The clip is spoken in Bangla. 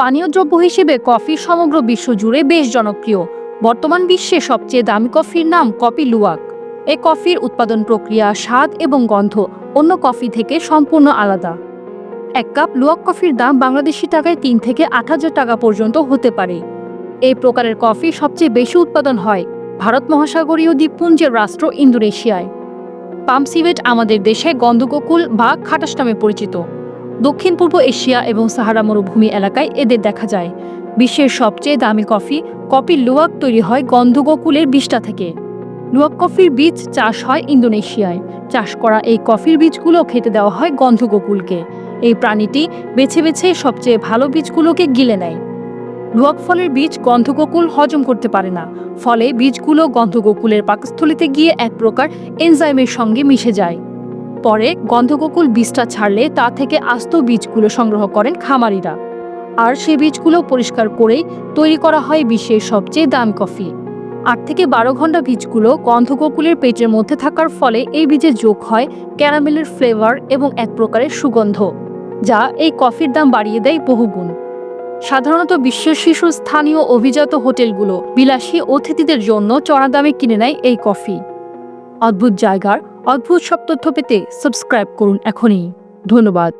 পানীয় দ্রব্য হিসেবে কফি সমগ্র বিশ্ব জুড়ে বেশ জনপ্রিয়। বর্তমান বিশ্বে সবচেয়ে দামি কফির নাম কপি লুয়াক। এই কফির উৎপাদন প্রক্রিয়া, স্বাদ এবং গন্ধ অন্য কফি থেকে সম্পূর্ণ আলাদা। এক কাপ লুয়াক কফির দাম বাংলাদেশি টাকায় তিন থেকে আট হাজার টাকা পর্যন্ত হতে পারে। এই প্রকারের কফি সবচেয়ে বেশি উৎপাদন হয় ভারত মহাসাগরীয় দ্বীপপুঞ্জের রাষ্ট্র ইন্দোনেশিয়ায়। পাম সিভেট আমাদের দেশে গন্ধগোকুল বা খাটাস নামে পরিচিত। দক্ষিণ পূর্ব এশিয়া এবং সাহারা মরুভূমি এলাকায় এদের দেখা যায়। বিশ্বের সবচেয়ে দামি কফি, কপি লুয়াক তৈরি হয় গন্ধগোকুলের বিষ্টা থেকে। লুয়াক কফির বীজ চাষ হয় ইন্দোনেশিয়ায়। চাষ করা এই কফির বীজগুলো খেতে দেওয়া হয় গন্ধগোকুলকে। এই প্রাণীটি বেছে বেছে সবচেয়ে ভালো বীজগুলোকে গিলে নেয়। লুয়াক ফলের বীজ গন্ধগোকুল হজম করতে পারে না। ফলে বীজগুলো গন্ধগোকুলের পাকস্থলিতে গিয়ে এক প্রকার এনজাইমের সঙ্গে মিশে যায়। পরে গন্ধগোকুল বীজটা ছাড়লে তা থেকে আস্ত বীজগুলো সংগ্রহ করেন খামারিরা। আর সেই বীজগুলো পরিষ্কার করেই তৈরি করা হয় বিশ্বের সবচেয়ে দাম কফি। আট থেকে বারো ঘণ্টা বীজগুলো গন্ধগোকুলের পেটের মধ্যে থাকার ফলে এই বীজে যোগ হয় ক্যারামেলের ফ্লেভার এবং এক প্রকারের সুগন্ধ, যা এই কফির দাম বাড়িয়ে দেয় বহুগুণ। সাধারণত বিশ্বের শীর্ষ স্থানীয় অভিজাত হোটেলগুলো বিলাসী অতিথিদের জন্য চড়া দামে কিনে নেয় এই কফি। অদ্ভুত জায়গার অদ্ভুত সব তথ্য পেতে সাবস্ক্রাইব করুন এখনই। ধন্যবাদ।